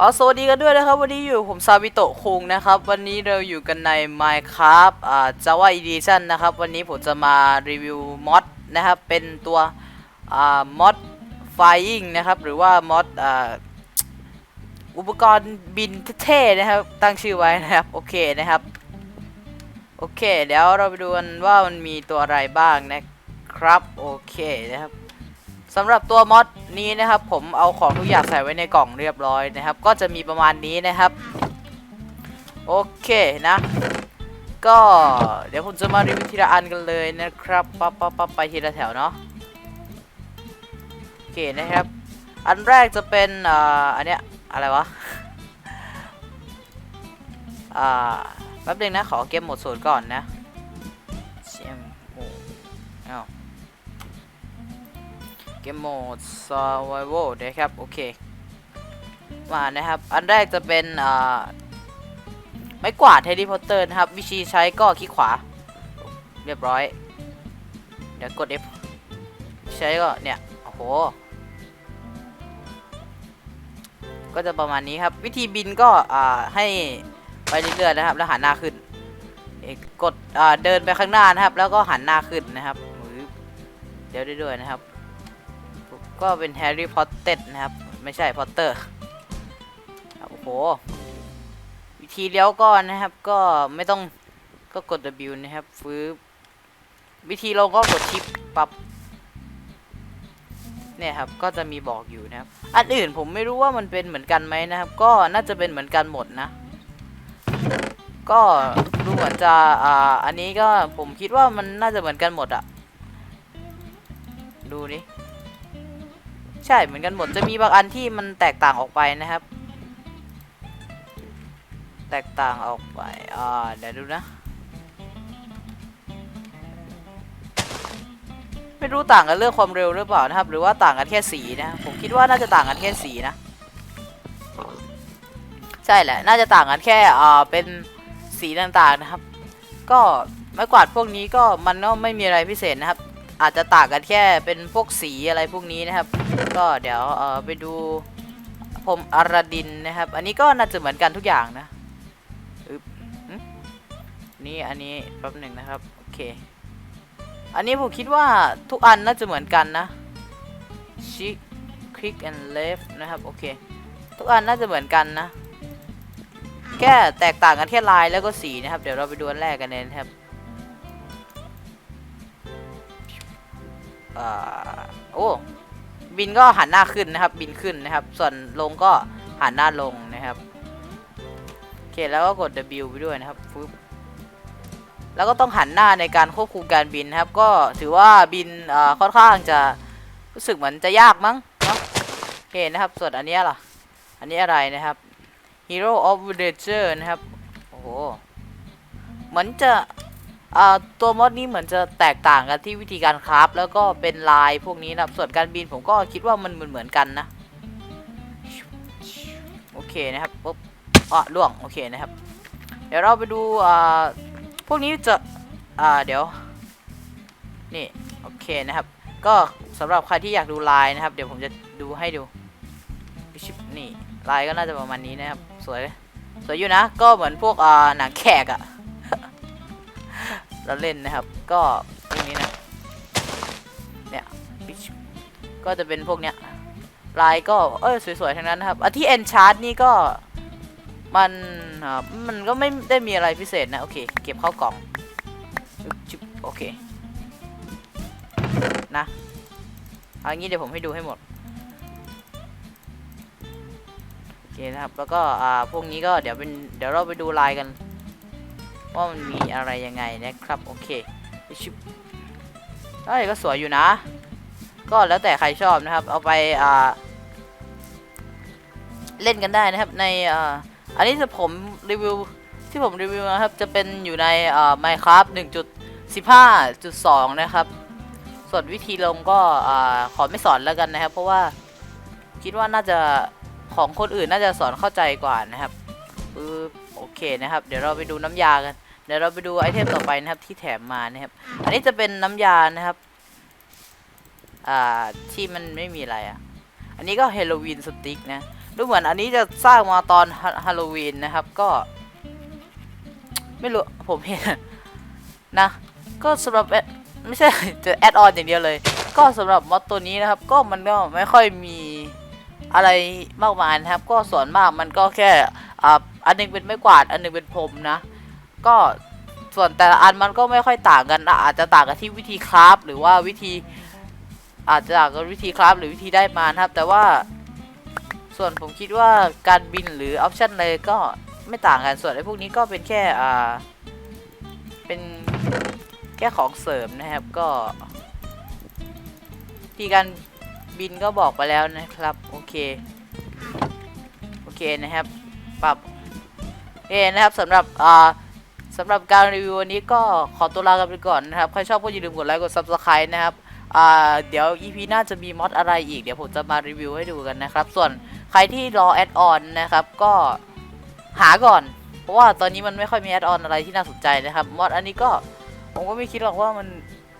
อ๋อสวัสดีกันด้วยนะครับ วันนี้อยู่ผมซาบิโตะคุงนะครับ วันนี้เราอยู่กันใน Minecraft อ่า Java Edition นะครับ วันนี้ผมจะมารีวิวมอดนะครับ เป็นตัวอ่ามอด Flying นะครับ หรือว่ามอดอ่าอุปกรณ์บินเท่ๆนะครับ ตั้งชื่อไว้นะครับ โอเคนะครับ โอเค เดี๋ยวเราไปดูกันว่ามันมีตัวอะไรบ้างนะครับ โอเคนะครับ สำหรับตัวมอดนี้นะครับ ผมเอาของทุกอย่างใส่ไว้ในกล่องเรียบร้อยนะครับ ก็จะมีประมาณนี้นะครับ โอเคนะ ก็เดี๋ยวผมจะมารีวิวทีละอันกันเลยนะครับปั๊บปั๊บปั๊บไปทีละแถวเนาะโอเคนะครับ อันแรกจะเป็นอ่าอันเนี้ยอะไรวะอ่าแป๊บนึงนะขอเกมหมดศูนย์ก่อนนะ กมโหมด survival นะครับ โอเค มานะครับ อันแรกจะเป็นอ่าไม้กวาดเฮ r รี่พอตเตอร์นะครับ วิธีใช้ก็คลิกขวา เรียบร้อย เดี๋ยวกด F ใช้ก็เนี่ย โอ้โห ก็จะประมาณนี้ครับ วิธีบินก็อ่าให้ไปเรื่อยๆนะครับ แล้วหันหน้าขึ้นกดเดินไปข้างหน้านะครับ แล้วก็หันหน้าขึ้นนะครับเดี๋ยวด้วยนะครับ ก็เป็นแฮร์รี่พอตเตอร์นะครับ ไม่ใช่พอตเตอร์โอ้โห วิธีเลี้ยวก่อนนะครับ ก็ไม่ต้องก็กด W นะครับฟื้บวิธีลงก็กดชิปปรับเนี่ยครับ ก็จะมีบอกอยู่นะครับ อันอื่นผมไม่รู้ว่ามันเป็นเหมือนกันไหมนะครับ ก็น่าจะเป็นเหมือนกันหมดนะ ก็ดูเหมือนจะ อ่า อันนี้ก็ผมคิดว่ามันน่าจะเหมือนกันหมดอะดูนี่ ใช่เหมือนกันหมดจะมีบางอันที่มันแตกต่างออกไปนะครับ แตกต่างออกไปอ่าเดี๋ยวดูนะ ไม่รู้ต่างกันเรื่องความเร็วหรือเปล่านะครับ หรือว่าต่างกันแค่สีนะผมคิดว่าน่าจะต่างกันแค่สีนะ ใช่แหละ น่าจะต่างกันแค่อ่าเป็นสีต่างๆนะครับ ก็ไม้กวาดพวกนี้ก็มันก็ไม่มีอะไรพิเศษนะครับ อาจจะต่างกันแค่เป็นพวกสีอะไรพวกนี้นะครับ ก็เดี๋ยวเออไปดูผมอาราดินนะครับ อันนี้ก็น่าจะเหมือนกันทุกอย่างนะนี่อันนี้แป๊บหนึ่งนะครับโอเค อันนี้ผมคิดว่าทุกอันน่าจะเหมือนกันนะชิคคลิก and left นะครับโอเคทุกอันน่าจะเหมือนกันนะ แค่แตกต่างกันแค่ลายแล้วก็สีนะครับ เดี๋ยวเราไปดูอันแรกกันเลยนะครับ อ่าโอ้บินก็หันหน้าขึ้นนะครับ บินขึ้นนะครับ ส่วนลงก็หันหน้าลงนะครับโอเคแล้วก็กด W ไปด้วยนะครับฟึบแล้วก็ต้องหันหน้าในการควบคุมการบินนะครับ ก็ถือว่าบินอ่าค่อนข้างจะรู้สึกเหมือนจะยากมั้งเนาะโอเคนะครับ ส่วนอันนี้ล่ะ อันนี้อะไรนะครับ Hero of Voyager นะครับ โอ้โห เหมือนจะ ตัวมอดนี้เหมือนจะแตกต่างกันที่วิธีการคราฟแล้วก็เป็นลายพวกนี้นะส่วนการบินผมก็คิดว่ามันเหมือนเหมือนกันนะโอเคนะครับปุ๊บอ๋อล่วงโอเคนะครับ เดี๋ยวเราไปดูอ่าพวกนี้จะอ่าเดี๋ยวนี่โอเคนะครับ ก็สำหรับใครที่อยากดูลายนะครับ เดี๋ยวผมจะดูให้ดูชิปนี่ลายก็น่าจะประมาณนี้นะครับ สวยสวยอยู่นะ ก็เหมือนพวกอ่าหนังแขกอะ เราเล่นนะครับ ก็พวกนี้นะ เนี่ยก็จะเป็นพวกเนี้ย ลายก็ เอ้ยสวยๆทั้งนั้นนะครับอันที่เอนชาร์ดนี่ก็มันมันก็ไม่ได้มีอะไรพิเศษนะ โอเค เก็บเข้ากล่องโอเค นะเอางี้เดี๋ยวผมให้ดูให้หมด โอเคนะครับ แล้วก็อ่าพวกนี้ก็เดี๋ยวเป็นเดี๋ยวเราไปดูลายกัน ว่ามันมีอะไรยังไงนะครับโอเคชิบเอ้ยก็สวยอยู่นะ ก็แล้วแต่ใครชอบนะครับ เอาไปอ่าเล่นกันได้นะครับในอ่าอันนี้จะผมรีวิวที่ผมรีวิวนะครับจะเป็นอยู่ในอ่า Minecraft 1.15.2 นะครับส่วนวิธีลงก็อ่าขอไม่สอนแล้วกันนะครับ เพราะว่าคิดว่าน่าจะของคนอื่นน่าจะสอนเข้าใจกว่านะครับปึ๊บโอเคนะครับ เดี๋ยวเราไปดูน้ำยากัน เดี๋ยวเราไปดูไอเทมต่อไปนะครับที่แถมมานะครับ อันนี้จะเป็นน้ำยานะครับ อ่าที่มันไม่มีอะไรอะ อันนี้ก็เฮโลวีนสติ๊กนะดูเหมือนอันนี้จะสร้างมาตอนฮาโลวีนนะครับ ก็ ไม่รู้ผมเห็นนะ ก็สำหรับไม่ใช่จะแอดออนอย่างเดียวเลย ก็สำหรับมอดตัวนี้นะครับ ก็มันก็ไม่ค่อยมีอะไรมากมายนะครับ ก็ส่วนมากมันก็แค่อ่าอันหนึงเป็นไม้กวาด อันหนึงเป็นพรมนะ ก็ส่วนแต่ละอันมันก็ไม่ค่อยต่างกันนะอาจจะต่างกันที่วิธีคราฟหรือว่าวิธีอาจจะต่างกันวิธีคราฟหรือวิธีได้มานะครับ แต่ว่าส่วนผมคิดว่าการบินหรือออปชันเลยก็ไม่ต่างกันส่วนไอ้พวกนี้ก็เป็นแค่อ่าเป็นแค่ของเสริมนะครับก็ที่การบินก็บอกไปแล้วนะครับโอเคโอเคนะครับปรับโอเคนะครับสำหรับอ่า สำหรับการรีวิววันนี้ก็ขอตัวลากันไปก่อนนะครับ ใครชอบก็อย่าลืมกดไลค์กด subscribe นะครับเดี๋ยว EP หน้าจะมีมอดอะไรอีก เดี๋ยวผมจะมารีวิวให้ดูกันนะครับ ส่วนใครที่รอแอดออนนะครับ ก็หาก่อน เพราะว่าตอนนี้มันไม่ค่อยมีแอดออนอะไรที่น่าสนใจนะครับ มอดอันนี้ก็ผมก็ไม่คิดหรอกว่ามัน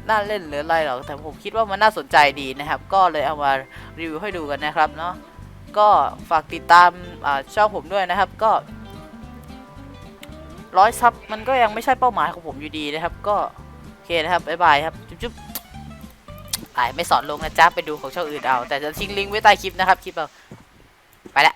น่าเล่นหรืออะไรหรอก แต่ผมคิดว่ามันน่าสนใจดีนะครับ ก็เลยเอามารีวิวให้ดูกันนะครับเนาะ ก็ฝากติดตามอช่องผมด้วยนะครับ ก็ ร้อยซับมันก็ยังไม่ใช่เป้าหมายของผมอยู่ดีนะครับ ก็โอเคนะครับบ๊ายบายครับจุ๊บๆไปไม่สอนลงนะจ๊ะไปดูของช่องอื่นเอา แต่จะทิ้งลิงก์ไว้ใต้คลิปนะครับคลิปเราไปละ